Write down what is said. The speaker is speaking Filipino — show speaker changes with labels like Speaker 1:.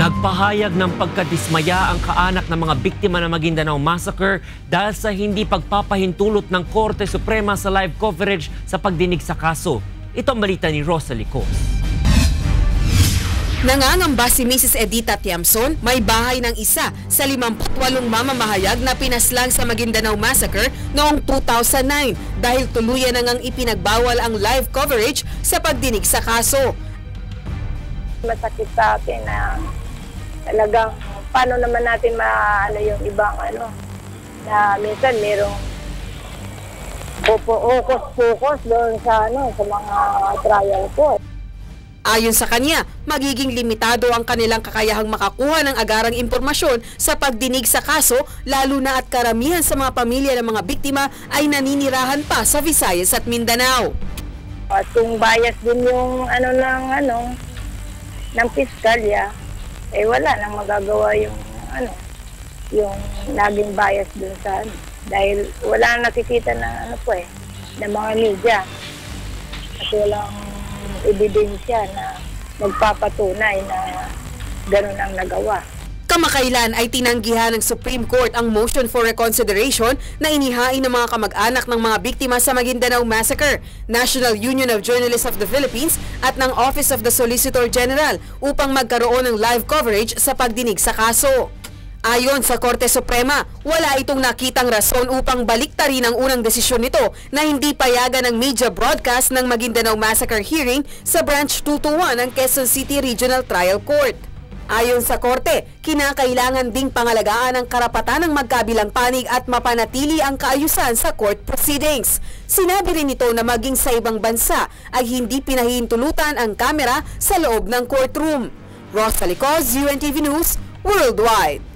Speaker 1: Nagpahayag ng pagkadismaya ang kaanak ng mga biktima ng Maguindanao Massacre dahil sa hindi pagpapahintulot ng Korte Suprema sa live coverage sa pagdinig sa kaso. Ito ang balita ni Rosalie Cos.
Speaker 2: Nangangamba si Mrs. Edita Tiamson, may bahay ng isa sa 58 mamamahayag na pinaslang sa Maguindanao Massacre noong 2009 dahil tuluyan na ngang ipinagbawal ang live coverage sa pagdinig sa kaso.
Speaker 3: masakit sa atin na talagang paano naman natin maano yung ibang ano na minsan merong focus-focus doon sa ano sa mga trial court.
Speaker 2: Ayon sa kanya, magiging limitado ang kanilang kakayahang makakuha ng agarang impormasyon sa pagdinig sa kaso lalo na at karamihan sa mga pamilya ng mga biktima ay naninirahan pa sa Visayas at Mindanao.
Speaker 3: At kung bias din yung ano ng ano ng piskalya, eh wala nang magagawa yung ano yung naging bias dun sa ano. Dahil wala nang nakikita na ano po eh, ng mga media. At walang ebidensya na magpapatunay na ganun ang nagawa.
Speaker 2: Kamakailan ay tinanggihan ng Supreme Court ang motion for reconsideration na inihain ng mga kamag-anak ng mga biktima sa Maguindanao Massacre, National Union of Journalists of the Philippines at ng Office of the Solicitor General upang magkaroon ng live coverage sa pagdinig sa kaso. Ayon sa Korte Suprema, wala itong nakitang rason upang baliktarin ang unang desisyon nito na hindi payagan ng media broadcast ng Maguindanao Massacre hearing sa Branch 221 ng Quezon City Regional Trial Court. Ayon sa korte, kinakailangan ding pangalagaan ang karapatan ng magkabilang panig at mapanatili ang kaayusan sa court proceedings. Sinabi rin nito na maging sa ibang bansa ay hindi pinahihintulutan ang kamera sa loob ng courtroom. Rosalie Cos, UNTV News, Worldwide.